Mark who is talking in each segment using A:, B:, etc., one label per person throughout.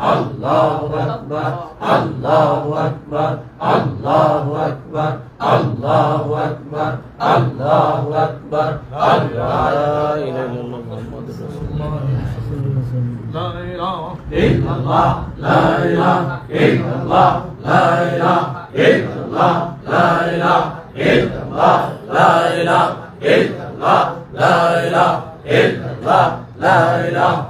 A: আল্লাহু আকবার আল্লাহু আকবার আল্লাহু আকবার আল্লাহু আকবার আল্লাহু আকবার আল্লাহ ইল্লাল্লাহ লা ইলাহা ইল্লাল্লাহ লা ইলাহা ইল্লাল্লাহ লা ইলাহা ইল্লাল্লাহ লা ইলাহা ইল্লাল্লাহ লা ইলাহা ইল্লাল্লাহ লা ইলাহা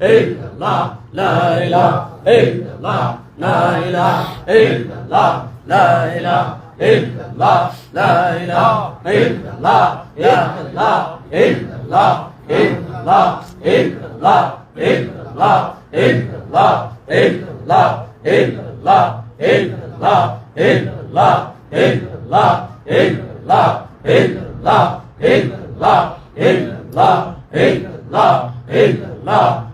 A: illallah la ilaha illallah la ilaha illallah la ilaha illallah la ilaha illallah ya allah illallah illallah illallah illallah illallah illallah illallah illallah illallah illallah illallah illallah illallah illallah illallah illallah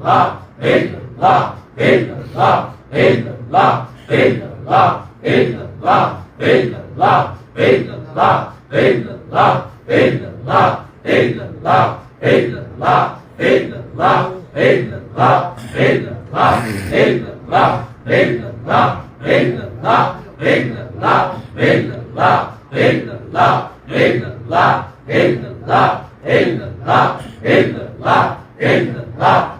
A: in the light, in the light, in the light, in the light.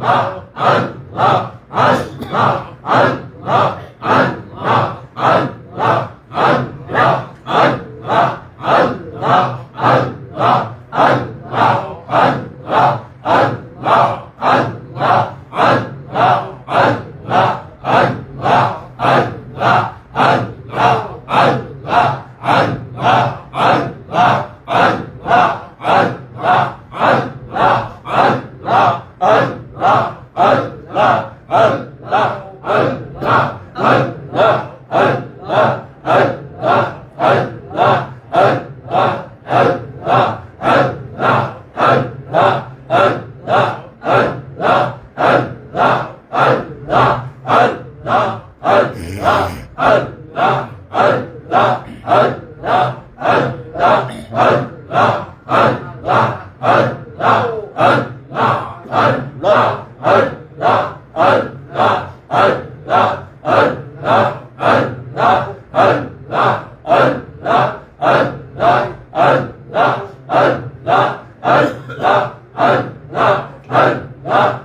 A: I Hadi. Al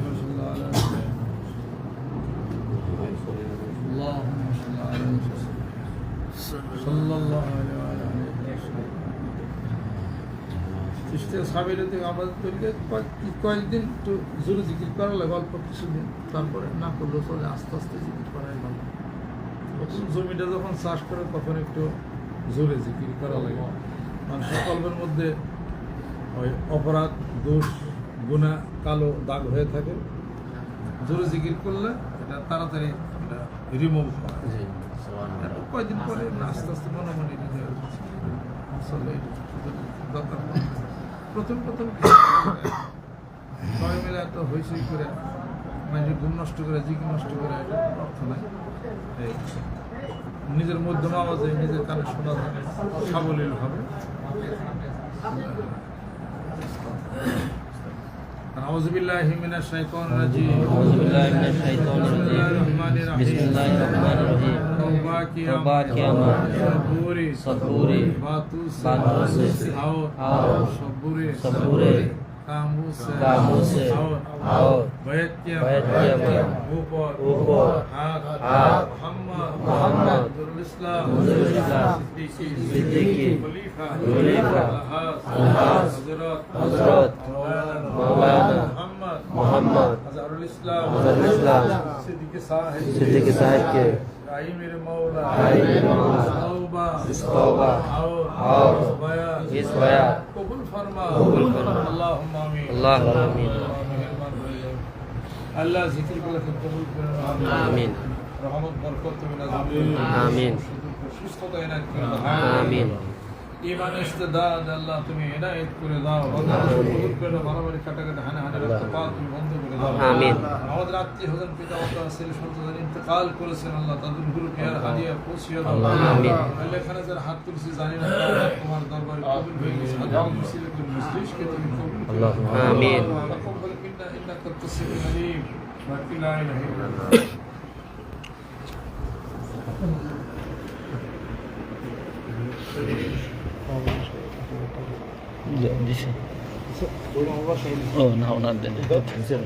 B: গায়ে-
C: সাবিরে থেকে আমাদের তৈরিকে কয়েকদিন একটু জোরে জিকির করা লাগে অল্প কিছুদিন তারপরে না করলেও চলে আস্তে আস্তে জিকির করাই ভালো। জমিটা যখন চাষ করে তখন একটু জোরে জিকির করা লাগে। মানুষের কল্পের মধ্যে ওই অপরাধ দোষ গুণা কালো দাগ হয়ে থাকে। জোরে জিকির করলে এটা তাড়াতাড়ি রিমুভ হয়। কয়েকদিন পরে আস্তে আস্তে মনে মনে দরকার। প্রথম প্রথম সবাই মিলে এত হইসই করে মানে ঘুম নষ্ট করে জিগি নষ্ট করে, এটা অর্থ নাই। নিজের মধ্যম আওয়াজে নিজের কানে শোনা যায় সাবলীল হবে। أعوذ بالله من الشيطان الرجيم
B: أعوذ بالله من الشيطان الرجيم بسم الله الرحمن الرحيم
C: توبہ
B: کیاما
C: صبوری
B: صبوری
C: باتوس باتوس
B: آو آو
C: صبوری
B: صبوری
C: کاموس
B: کاموس
C: آو
B: بیت
C: کیاما
B: بیت
C: کیاما
B: اوپر
C: اوپر
B: ہاتھ
C: ہاتھ محمد
B: محمد ইসলাম
C: সিদ্দিকি খলিফা
B: খলিফা আলহাজ হযরত
C: হযরত মাওলানা মোহাম্মদ
B: মোহাম্মদ হযরুল ইসলাম
C: হযরুল
B: ইসলাম
C: সিদ্দিকি
B: সাহেব
C: সিদ্দিকি
B: সাহেবকে আই
C: মেরে মাওলা
B: আই মেরে
C: মাওলা তওবা
B: তওবা আও
C: আও বায়া আল্লাহ
B: আমিন।
C: رحمت بركت من آمين آمين إيمان استداد الله تمي هنا إيد كوري دا
B: آمين
C: عود راتي هذن بيدا وطا سيرش من تدن انتقال كوري سين الله تدن غرو كيار هدية
B: كوسية
C: آمين الله خنا زر حد كوري سي زاني نا كمان دربار كوبل بيج سادام مسيل كوري مسليش كتير كوبل آمين الله
B: كوبل
C: كنا إنا كتصير نعيم ما في لا إله إلا الله
B: This. Oh, now not that. Zero.